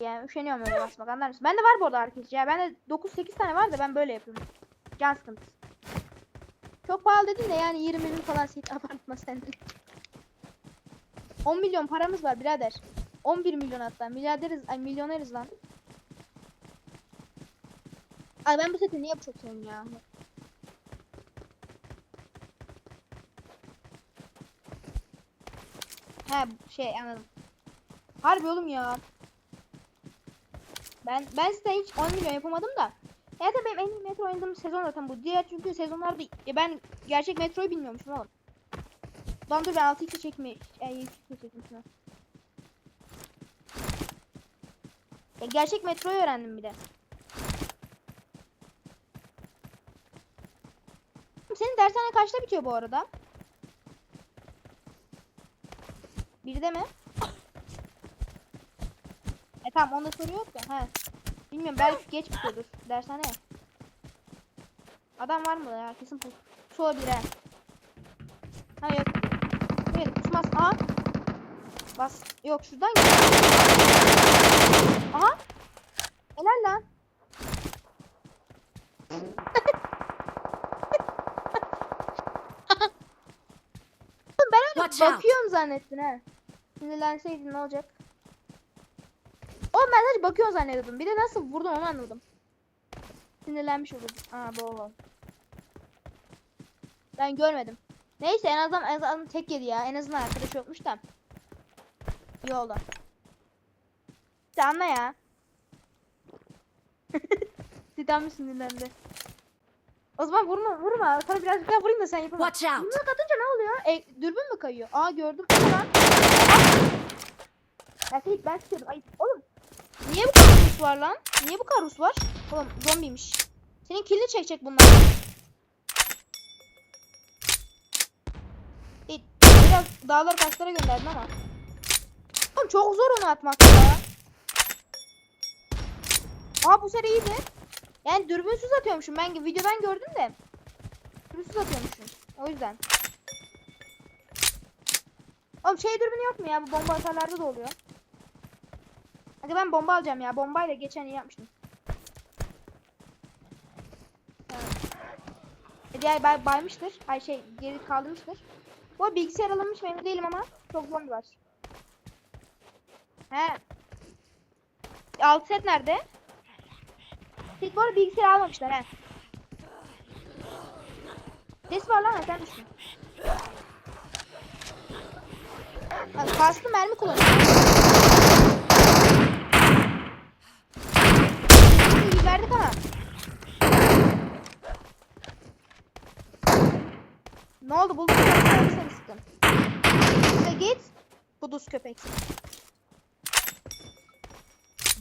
yani üşeniyorum öyle basmak anlar mısın? Bende var bu arada arkadaş ya. Bende 9-8 tane var da ben böyle yapıyorum. Can sıkıntısı. Çok pahalı dedin de yani 20 bin falan sit abartma sen. 10 milyon paramız var birader. 11 milyon hatta. Milyarderiz, ay milyoneriz lan. Ay ben bu seti niye seviyorum ya? He şey anladım. Harbi oğlum ya. Ben ben size hiç 10 milyon yapamadım da. Ya da benim en iyi metro oynadığım sezon zaten bu. Diğer çünkü sezonlarda ya ben gerçek metroyu bilmiyormuşum oğlum. Lan dur ben 6-2 çekme yani 7 çekmişim. Ya gerçek metroyu öğrendim bir de. Senin dershane kaçta bitiyor bu arada? Birde mi? E tamam onda soru yok da. He. Bilmiyorum belki geç bitiyordur dershane. Adam var mı ya? Kesin pus. Su olabilir he. Ha yok. Evet kusmaz. Aha. Bas. Yok şuradan gel. Aha. Helal lan. Ben öyle bakıyorum zannettin ha. Sinirlenseydin ne olacak? Oğlum ben sadece bakıyorum zannediyordum. Bir de nasıl vurdum onu anladım. Sinirlenmiş olurdum. Aa bu. Ben görmedim. Neyse en azından en azından tek yedi ya. En azından arkadaş yokmuş da. İyi oldu. İşte anla ya. Titan mı sinirlendi? O zaman vurma vurma. Sana birazcık daha vurayım da sen yapamazsın. Watch out. Yumruk atınca ne oluyor? E, dürbün mü kayıyor? Aa gördüm. Lan. Seyit ben sıkıyordum. Ay oğlum. Var lan? Niye bu kadar Rus var? Oğlum zombiymiş. Senin kilini çekecek bunlar. Seyit biraz dağlar taşlara gönderdin ama. Oğlum çok zor onu atmak ya. Aa bu seri iyiydi. Yani dürbünsüz atıyormuşum. Ben videodan gördüm de. Dürbünsüz atıyormuşum. O yüzden. Oğlum şey dürbünü yok mu ya? Bu bomba atarlarda da oluyor. Hadi ben bomba alacağım ya. Bombayla geçen iyi yapmıştım. E, Diğer bay baymıştır. Ay şey geri kaldırmıştır. Bu bilgisayar alınmış memnun değilim ama çok zombi var. He. Alt set nerede? Set bu bilgisayar almamışlar he. Ses var lan sen düşün. Bak kastı mermi kullanıyor. İyi verdik ama. Ne oldu buldun mu? Sen seni sıktın. Ve git. Kuduz köpek.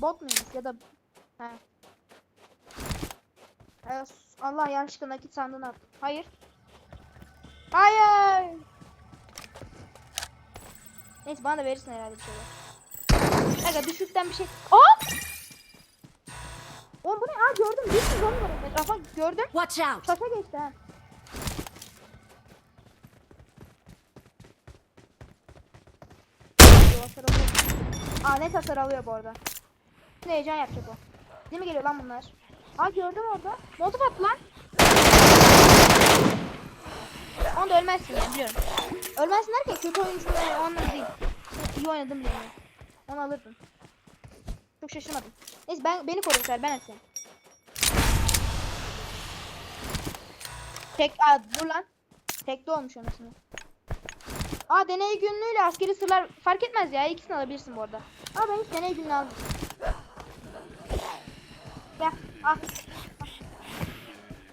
Bot muymuş ya da... Ha. Ee, Allah yanlışlıkla nakit sandığını attım. Hayır. Hayır. Neyse bana da verirsin herhalde bir şeyler. Aga düşükten bir şey. Aa! Aa gördüm. Bir sürü zombi var. Etrafa gördüm. Watch out. Şaka geçti ha. Aa net hasar alıyor bu arada. Ne heyecan yapacak o. Değil mi geliyor lan bunlar? Aa gördüm orada. Molotof attı lan. Onu da ölmezsin yani biliyorum. Ölmezsin derken kötü oyuncusun yani o anlamda değil. İyi oynadım diye. Onu alırdın. Çok şaşırmadım. Neyse ben beni koru sen ben atayım. Tek aa dur lan. Tekte olmuş anasını. Aa deney günlüğüyle askeri sırlar fark etmez ya ikisini alabilirsin bu arada. Aa ben hiç deney günlüğü aldım. Gel al.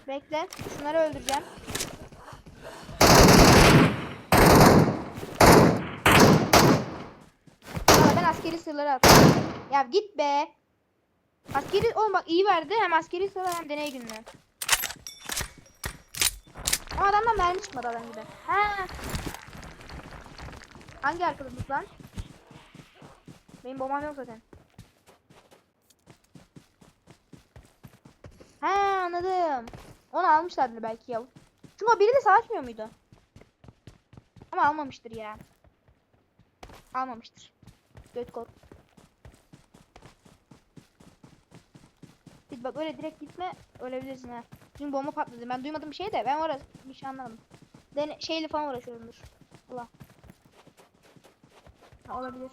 Bekle şunları öldüreceğim. Aa, ben askeri sırları attım. Ya git be. Askeri oğlum bak iyi verdi hem askeri sırlar hem deney günlüğü. Ama adamdan mermi çıkmadı adam gibi. Ha. Hangi arkadaşımız lan? Benim bombam yok zaten. He anladım. Onu almışlardır belki ya. Çünkü o biri de savaşmıyor muydu? Ama almamıştır ya. Almamıştır. Göt kork. bak öyle direkt gitme ölebilirsin ha. Çünkü bomba patladı. Ben duymadım bir şey de ben orası bir şey anlamadım. Dene şeyle falan uğraşıyorumdur. Allah. Ha, olabilir.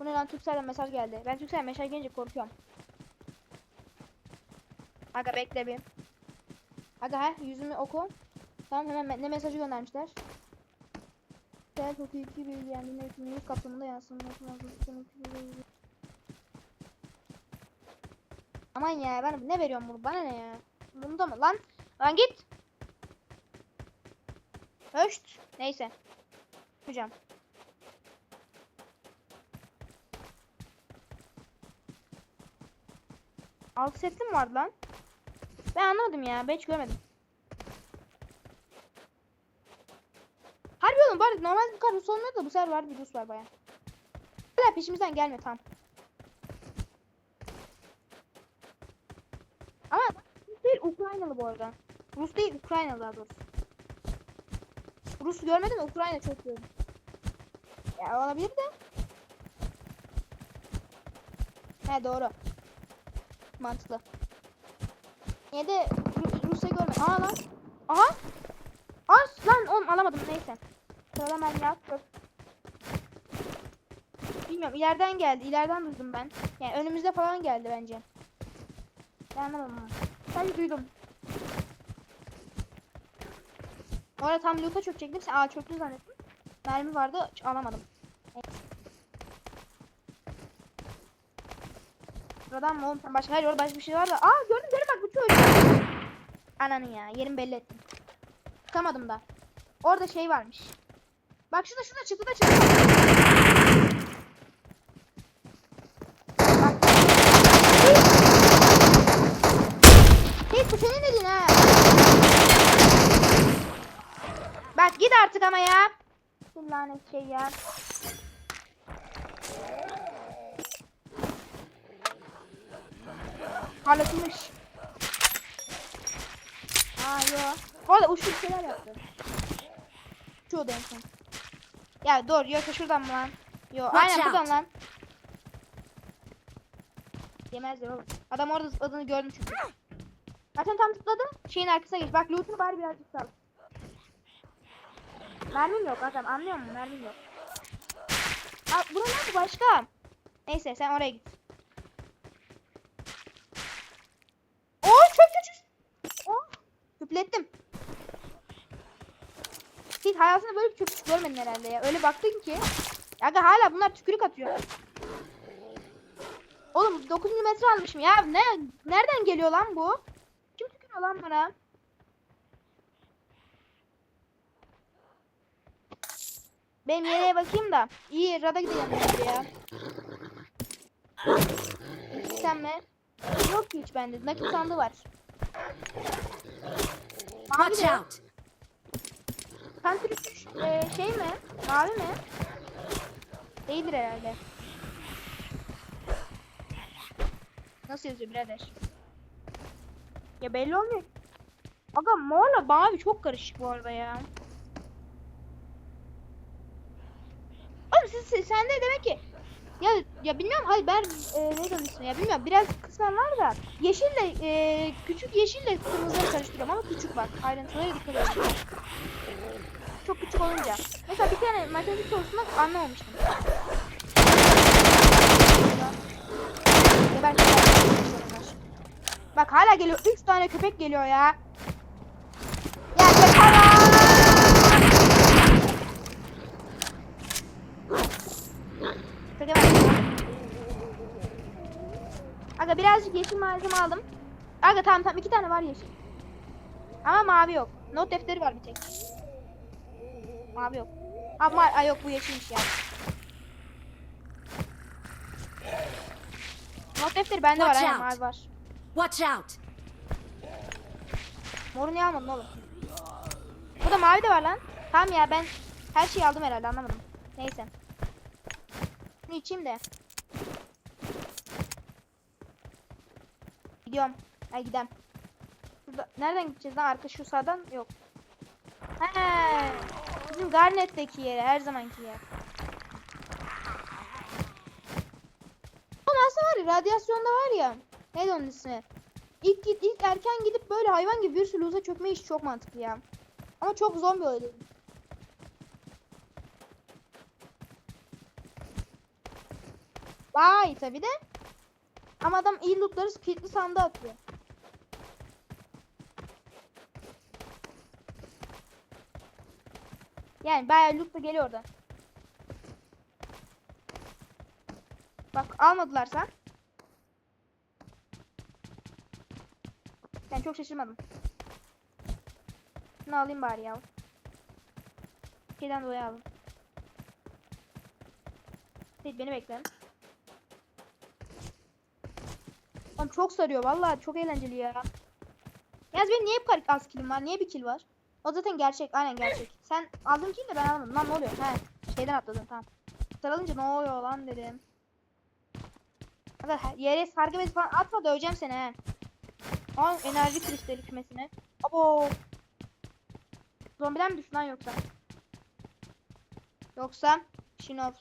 Bu ne lan Türkcell'den mesaj geldi. Ben Türkcell'den mesaj gelince korkuyorum. Aga bekle bir. Aga ha yüzümü oku. Tamam hemen me- ne mesajı göndermişler. Gel çok iyi ki bir yani ne yüz kapsamında yazsın. Aman ya ben ne veriyorum bunu bana ne ya? Bunda mı lan? Lan git. Höşt. Neyse. Hocam. Altı setli mi vardı lan? Ben anlamadım ya. Ben hiç görmedim. Harbi oğlum bari normal bu kadar Rus olmuyor da bu sefer var bir Rus var baya. Hala peşimizden gelme tam. Ama Rus değil Ukraynalı bu arada. Rus değil Ukraynalı daha doğrusu. Rus görmedim Ukrayna çok gördüm. Ya olabilir de. He doğru. Mantıklı. Niye de Ru- Rusya görmedim. Aa lan. Aha. Az lan oğlum alamadım neyse. Sırada ben yaptım. Bilmiyorum ileriden geldi. ileriden duydum ben. Yani önümüzde falan geldi bence. Ben anlamadım Sadece duydum. Orada tam loot'a çökecektim. Sen aa çöktü zannettim. Mermi vardı alamadım. Sıradan mı oğlum? Sen başka hayır orada başka bir şey var da. Aa gördüm gördüm bak bu çocuk. Ananı ya yerimi belli ettim. Çıkamadım da. Orada şey varmış. Bak şurada şurada çıkıda çıkıda. Bak. Hey bu senin elin ha. Bak git artık ama ya. Bu lanet şey ya. Parlatılmış. Aa yo. Bu arada uçlu şeyler yaptı. Da en son. Ya dur yoksa şuradan mı lan? Yo Watch aynen buradan out. lan. Yemezler oğlum. Adam orada zıpladığını gördüm çünkü. Zaten tam zıpladı. Şeyin arkasına geç. Bak loot'unu bari birazcık sal. Mermim yok adam anlıyor musun? Mermim yok. Aa, bura nerede başka? Neyse sen oraya git. Oo çok kötü. Oh. Hüplettim. Hiç hayatında böyle bir köpüş görmedin herhalde ya. Öyle baktın ki. Aga hala bunlar tükürük atıyor. Oğlum 9 milimetre almışım ya. Ne nereden geliyor lan bu? Kim tükürüyor lan bana? Benim yeleğe bakayım da. İyi rada gidelim ya. Sen mi? Yok ki hiç bende. Nakit sandığı var. Watch out! Country e, şey mi? Mavi mi? Değildir herhalde. Nasıl yazıyor birader? Ya belli olmuyor. Aga morla mavi çok karışık bu arada ya. Siz sen de demek ki ya ya bilmiyorum hayır ben e, ne demek ismi ya bilmiyorum biraz kısmen var da yeşille e, küçük yeşille kırmızıları karıştırıyorum ama küçük bak ayrıntılara dikkat edin çok küçük olunca. Mesela bir tane matematik sorusunda anlamamıştım. Geber, geber. Bak hala geliyor. 3 tane köpek geliyor. Ya yeter lan! Çok hemen. Aga birazcık yeşil malzeme aldım. Aga tamam tamam iki tane var yeşil. Ama mavi yok. Not defteri var bir tek. Mavi yok. Ama ay yok bu yeşilmiş ya. Not defteri bende var aynen mavi var. Watch out! Moru niye almadın oğlum? Bu da mavi de var lan. Tamam ya ben her şeyi aldım herhalde anlamadım. Neyse. Bunu içeyim de. Gidiyorum. Hadi gidelim. Şurada, nereden gideceğiz lan? Arka şu sağdan yok. He. Bizim Garnet'teki yere her zamanki yer. Oğlum aslında var ya radyasyonda var ya. Neydi onun ismi? İlk, git- ilk erken gidip böyle hayvan gibi bir sürü loot'a çökme işi çok mantıklı ya. Ama çok zombi öyle. Vay tabi de. Ama adam iyi lootları kilitli sandığa atıyor. Yani bayağı loot da geliyor oradan. Bak almadılarsa. Ben çok şaşırmadım. Şunu alayım bari ya. Şeyden dolayı aldım. Seyit beni bekle. Oğlum çok sarıyor vallahi çok eğlenceli ya. Yalnız benim niye bu kadar az kilim var? Niye bir kill var? O zaten gerçek. Aynen gerçek. Sen aldın kill de ben almadım. Lan ne oluyor? He. Şeyden atladın tamam. Sarılınca ne oluyor lan dedim. Yere sargı bezi falan atma döveceğim seni he. Aa enerji kristali kümesine. Abo. Zombiden mi düştü lan yoksa? Yoksa Şinops.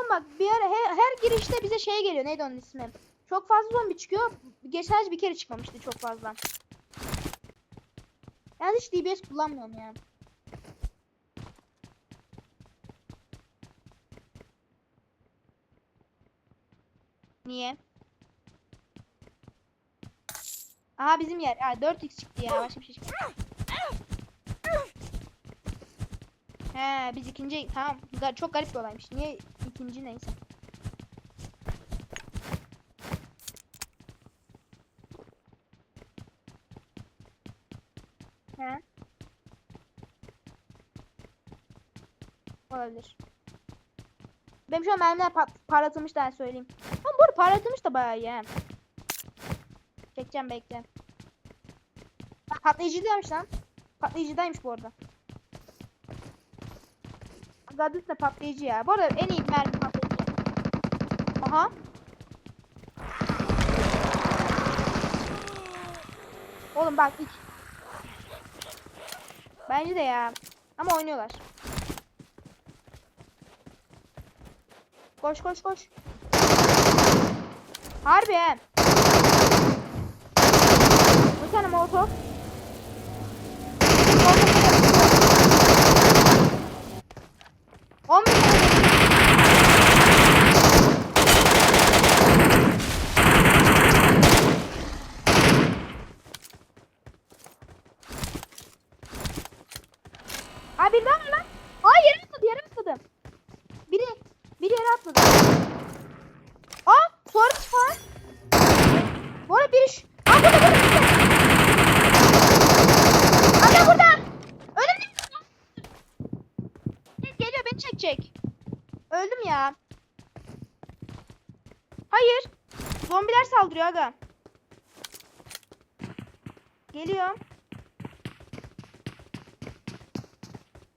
Oğlum bak bir ara her, her girişte bize şey geliyor. Neydi onun ismi? Çok fazla zombi çıkıyor. Geçen bir kere çıkmamıştı çok fazla. Yani hiç DBS kullanmıyorum ya. Niye? Aha bizim yer. Ha 4x çıktı ya. Başka bir şey çıktı. He biz ikinci tamam. Çok garip bir olaymış. Niye ikinci neyse. He. Olabilir. Benim şu an mermiler parlatılmış daha söyleyeyim. Ama bu arada parlatılmış da bayağı iyi. Çekeceğim bekle. Bak patlayıcıymış lan. Patlayıcıdaymış bu arada. Da patlayıcı ya. Bu arada en iyi mermi patlayıcı. Aha. Oğlum bak hiç. Bence de ya. Ama oynuyorlar. Koş koş koş. Harbi. Bir tane molotof. 15 Zombiler saldırıyor aga. Geliyor.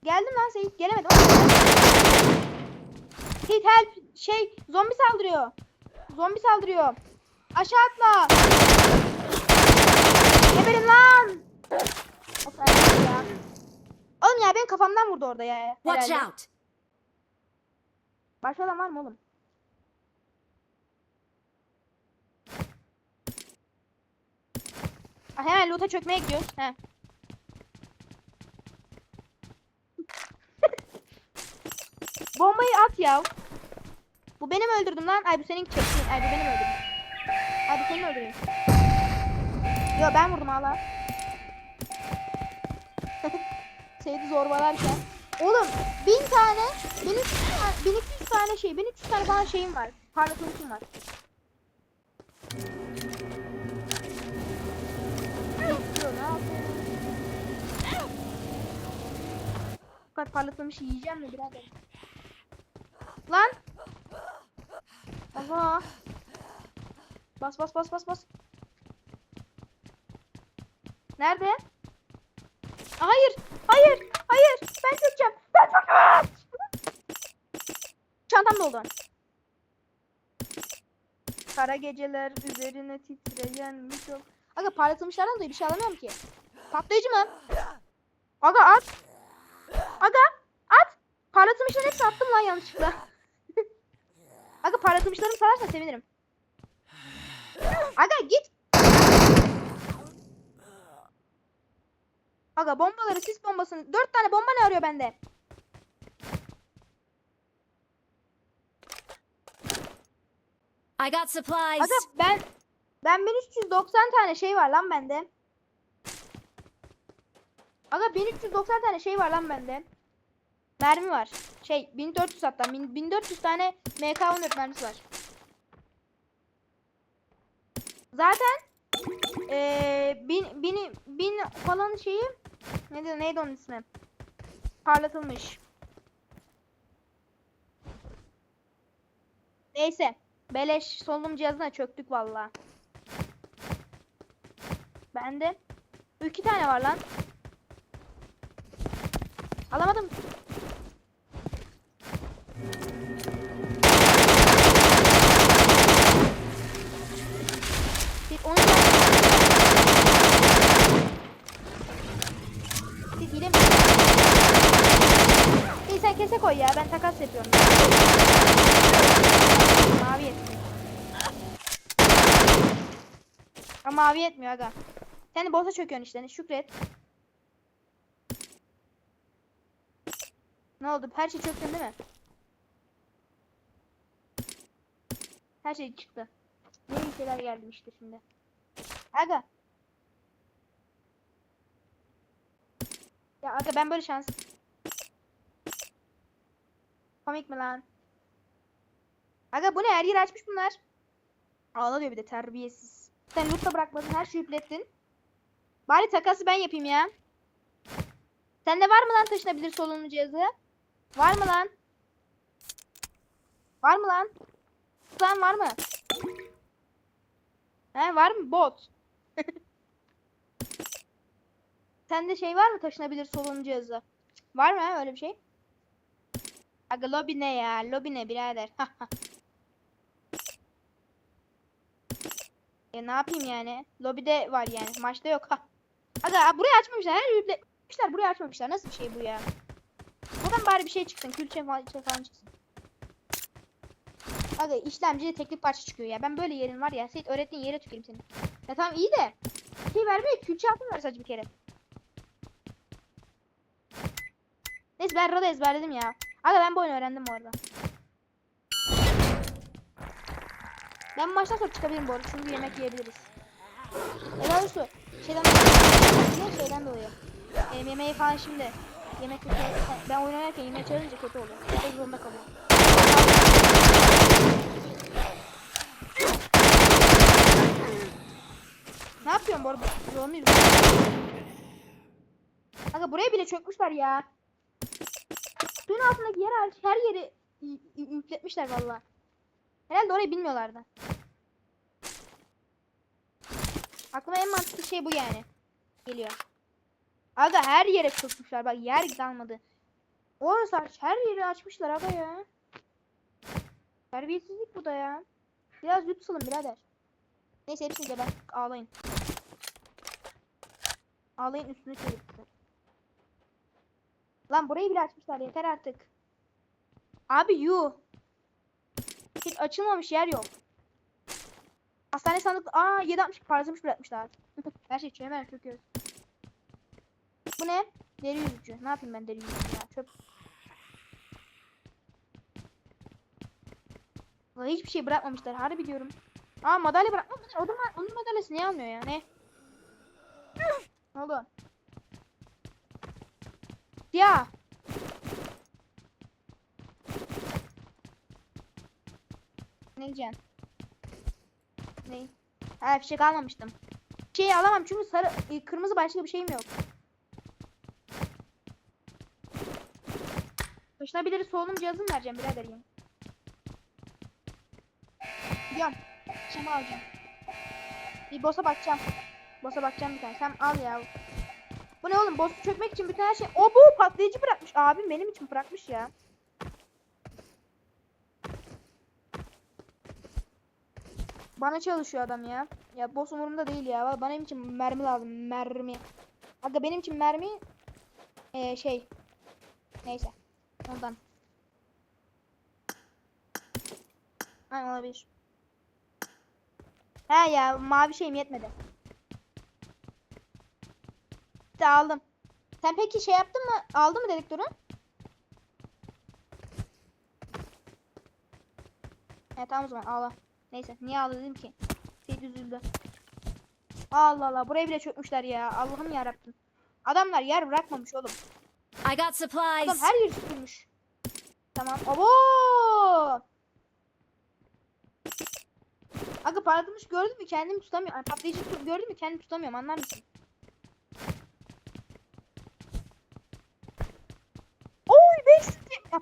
Geldim lan Seyit. Gelemedim. Seyit help. Şey zombi saldırıyor. Zombi saldırıyor. Aşağı atla. Geberin lan. Of ya. Oğlum ya benim kafamdan vurdu orada ya. Watch herhalde. out! Başka adam var mı oğlum? Hemen loot'a çökmeye gidiyoruz. He. Bombayı at ya. Bu benim öldürdüm lan. Ay bu senin çektiğin. Ay bu benim öldürdüm. Ay bu senin öldürdün. Yo ben vurdum hala. Seydi zorbalarken. Oğlum bin tane, bin üç tane, bin iki yüz tane şey, bin üç yüz tane falan şeyim var. Parlatılmışım var. Kadar parlatılmış yiyeceğim mi birader? Lan! Allah! Bas bas bas bas bas. Nerede? Hayır, hayır, hayır. Ben çökeceğim. Ben çökeceğim. Çantam doldu. Kara geceler üzerine titreyen mikro. Aga parlatılmışlardan dolayı bir şey alamıyorum ki. Patlayıcı mı? Aga at. Parlatılmışların hepsini attım lan yanlışlıkla. Aga parlatılmışlarımı salarsan sevinirim. Aga git. Aga bombaları sis bombasını. Dört tane bomba ne arıyor bende? I got supplies. Aga ben ben 1390 tane şey var lan bende. Aga 1390 tane şey var lan bende. Mermi var. Şey 1400 hatta 1000 1400 tane MK14 mermisi var. Zaten eee bin, bin, bin falan şeyi neydi, neydi onun ismi? Parlatılmış. Neyse. Beleş solunum cihazına çöktük valla. Bende iki tane var lan. Alamadım. Koy ya ben takas yapıyorum. Mavi yetmiyor. Ama mavi yetmiyor aga. Sen de boss'a çöküyorsun işte şükret. Ne oldu? Her şey çöktün değil mi? Her şey çıktı. İyi şeyler geldi işte şimdi. Aga. Ya aga ben böyle şans. Komik mi lan? Aga bu ne? Her yeri açmış bunlar. Ağla diyor bir de terbiyesiz. Sen loot'ta bırakmadın her şeyi yüklettin. Bari takası ben yapayım ya. Sende var mı lan taşınabilir solunum cihazı? Var mı lan? Var mı lan? Lan var mı? He var mı bot? Sende şey var mı taşınabilir solunum cihazı? Var mı ha öyle bir şey? Aga lobi ne ya? Lobi ne birader? Ya ne yapayım yani? Lobide var yani. Maçta yok. Ha. Aga burayı açmamışlar. Her yükletmişler. Burayı açmamışlar. Nasıl bir şey bu ya? Buradan bari bir şey çıksın. Külçe falan, şey falan çıksın. Aga işlemcide teknik parça çıkıyor ya. Ben böyle yerin var ya. Seyit öğrettiğin yere tüküreyim seni. Ya tamam iyi de. Şey vermiyor. Külçe ver sadece bir kere. Neyse ben Rada ezberledim ya. Aga ben bu oyunu öğrendim bu arada. Ben maçtan sonra çıkabilirim bu arada çünkü yemek yiyebiliriz. Ya daha doğrusu şeyden dolayı, şeyden dolayı. Benim yemeği falan şimdi yemek ben oynarken yemeği çalınca kötü oluyor. Kötü zorunda kalıyor. Ne yapıyorsun bu arada? Zorluyum. Aga buraya bile çökmüşler ya. Suyun altındaki yer hariç her yeri yükletmişler valla. Herhalde orayı bilmiyorlardı. Aklıma en mantıklı şey bu yani. Geliyor. Aga her yere çökmüşler bak yer kalmadı. Orası hariç her yeri açmışlar aga ya. Terbiyesizlik bu da ya. Biraz yutsalım birader. Neyse hepsini de ben ağlayın. Ağlayın üstüne çevirmişler. Lan burayı bile açmışlar yeter artık. Abi yu. Hiç açılmamış yer yok. Hastane sandık aa 760 parçamış bırakmışlar. Her şey çöğe hemen çöküyoruz. Bu ne? Deri yüzücü. Ne yapayım ben deri yüzücü ya? Çöp. Vallahi hiçbir şey bırakmamışlar. Harbi diyorum. Aa madalya bırakmamışlar. O da ma- onun madalyası niye almıyor ya? Ne? ne oldu? Ya. Ne diyeceksin? Ne? Ha fişek almamıştım. Şey alamam çünkü sarı e, kırmızı başka bir şeyim yok. Taşınabilir solunum cihazını vereceğim birader yine. Gidiyorum. Şimdi alacağım. Bir boss'a bakacağım. Boss'a bakacağım bir tane. Sen al ya. Bu ne oğlum? Boss'u çökmek için bütün her şey... O bu patlayıcı bırakmış. Abim benim için bırakmış ya. Bana çalışıyor adam ya. Ya boss umurumda değil ya. Bana için mermi lazım. Mermi. Aga benim için mermi ee, şey. Neyse. Ondan. Aynen olabilir. He ya mavi şeyim yetmedi. İşte aldım. Sen peki şey yaptın mı? Aldın mı dedektörü? Evet tamam o zaman ağla. Neyse niye ağla dedim ki. Seyit üzüldü. Allah Allah buraya bile çökmüşler ya. Allah'ım ya Rabbim. Adamlar yer bırakmamış oğlum. I got Adam supplies. her yeri süpürmüş. Tamam. Abo! Aga patlamış gördün mü kendimi tutamıyorum. Yani patlayıcı gördün mü kendimi tutamıyorum anlar mısın?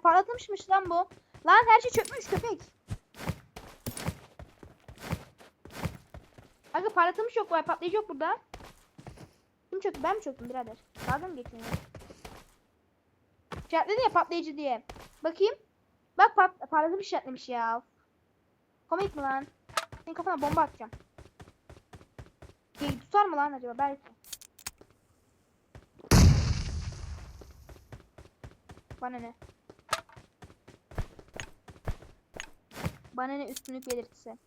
5 Ya patlatmışmış lan bu. Lan her şey çökmüş köpek. Aga parlatılmış yok var patlayıcı yok burada. Kim çöktü ben mi çöktüm birader? Dalga mı geçiyorsun? İşaretledi ya patlayıcı diye. Bakayım. Bak pat patlamış işaretlemiş ya. Komik mi lan? Senin kafana bomba atacağım. Şey, tutar mı lan acaba? Belki. Bana ne? Bana ne üstünlük belirtisi.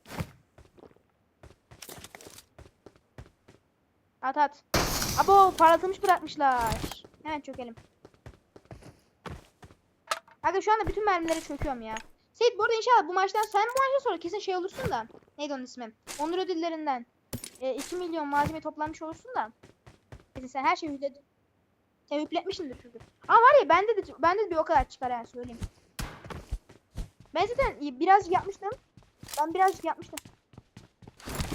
At at. Abo parlatılmış bırakmışlar. Hemen çökelim. Aga şu anda bütün mermilere çöküyorum ya. Seyit bu arada inşallah bu maçtan sen bu maçtan sonra kesin şey olursun da. Neydi onun ismi? Onur ödüllerinden. E, 2 milyon malzeme toplanmış olursun da. Kesin sen her şeyi yükledin. Sen yükletmişsindir çünkü. Ama var ya bende de bende de bir o kadar çıkar yani söyleyeyim. Ben zaten birazcık yapmıştım. Ben birazcık yapmıştım.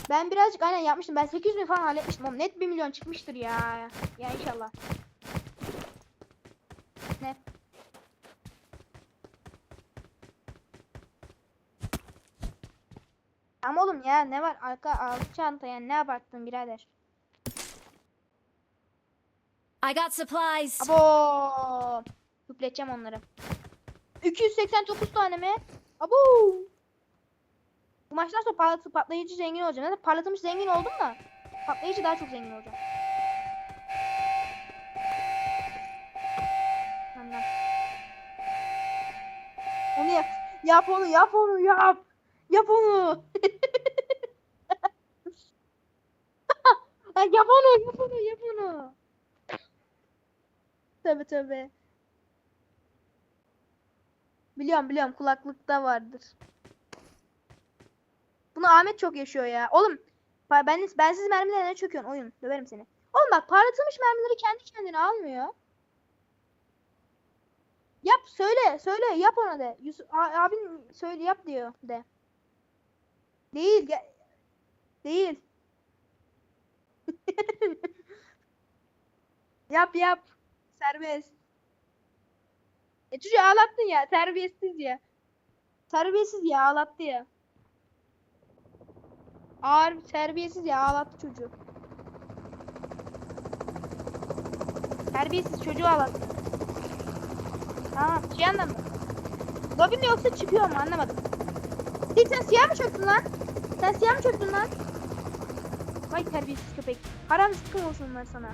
Ben birazcık aynen yapmıştım. Ben 800 bin falan halletmiştim. Oğlum net 1 milyon çıkmıştır ya. Ya inşallah. Ne? Ama oğlum ya ne var arka alt çanta yani ne abarttın birader. I got supplies. Abo. Hüpleteceğim onları. 289 tane mi? Abo. Bu maçtan sonra patlat patlayıcı zengin olacağım. Zaten parlatılmış zengin oldum da. Patlayıcı daha çok zengin olacağım. Anlam. Onu yap. Yap onu yap onu yap. Yap onu. Yap onu yap onu yap onu. Tabi tabi. Biliyorum biliyorum kulaklıkta vardır. Bunu Ahmet çok yaşıyor ya. Oğlum ben bensiz mermilerine ne çöküyorsun oyun? Döverim seni. Oğlum bak parlatılmış mermileri kendi kendine almıyor. Yap söyle söyle yap ona de. Yusuf abin söyle yap diyor de. Değil ge- değil. yap yap. Serbest. E çocuğu ağlattın ya. Terbiyesiz ya. Terbiyesiz ya ağlattı ya. Ağır terbiyesiz ya ağlattı çocuğu. Terbiyesiz çocuğu ağlattı. Tamam şey anlamadım. Lobi mi yoksa çıkıyor mu anlamadım. Sil sen siyah mı çöktün lan? Sen siyah mı çöktün lan? Vay terbiyesiz köpek. Haram sıkım olsun onlar sana.